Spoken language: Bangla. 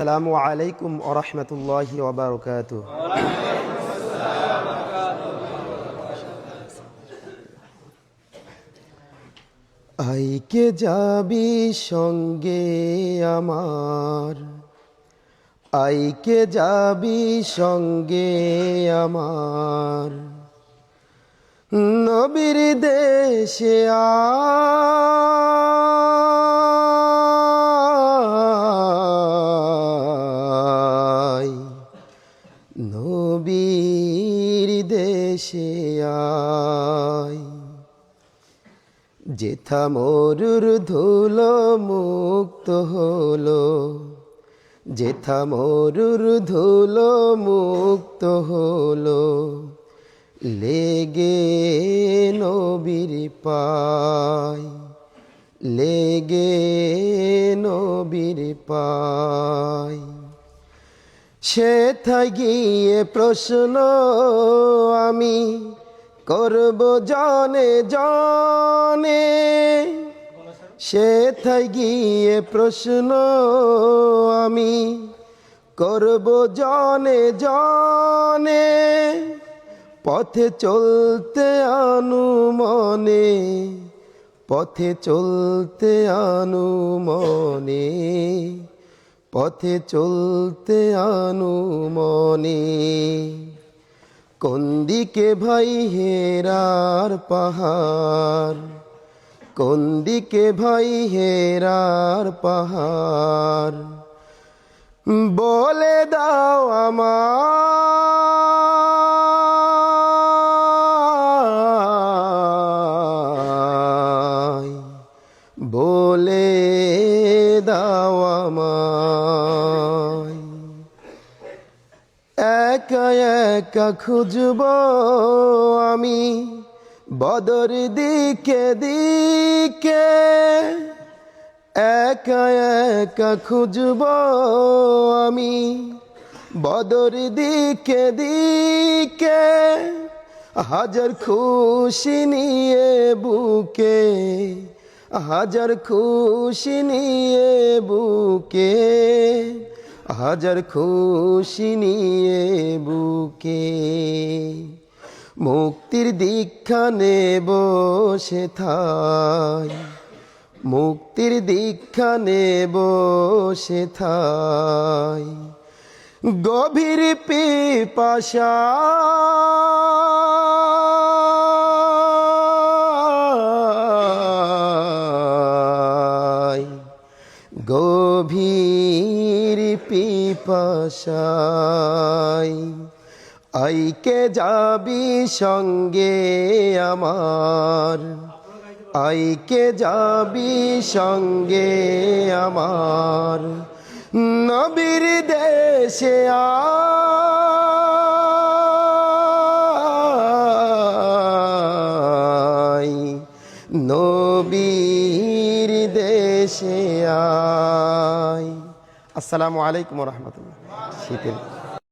আসসালামু আলাইকুম ওরহমতুল্লাহি ওবরকাত আইকে যাবি সঙ্গে আমার? আইকে যাবি সঙ্গে আমার? নবীর দেশে আয় নবীর দেশে আয়। যেথা মরুর ধুলো মুক্ত হলো, যেথা মরুর ধুলো মুক্ত হলো, লেগে নবীর পায়, লেগে নবীর পায়। সেথায় গিয়ে প্রশ্ন আমি করব জানে জনে। সেথায় গিয়ে প্রশ্ন আমি করব জানে জনে। পথে চলতে আনু মনে, পথে চলতে আনু মনে। পথে চলতে আনু মনে কোন দিকে ভাই হেরার পাহাড়? কোন দিকে ভাই হেরার পাহাড়? বলে দাও আমায় একা একা খুঁজব আমি বদর দিকে দিকে। একা একা খুঁজব আমি বদর দিকে দিকে। হাজার খুশি নিয়ে বুকে, হাজার খুশি নিয়ে বুকে। হাজার খুশি নিয়ে বুকে। মুক্তির দীক্ষা নেব সেথায় মুক্তির দীক্ষা নেব সেথায় গভীর পিপাসা গভীর পিপাসায়। আইকে যাবি সঙ্গে আমার। আইকে যাবি সঙ্গে আমার। নবীর দেশে আয়। নবীর দেশে আয়। আসসালামু আলাইকুম রহমতুল্লাহ শীতের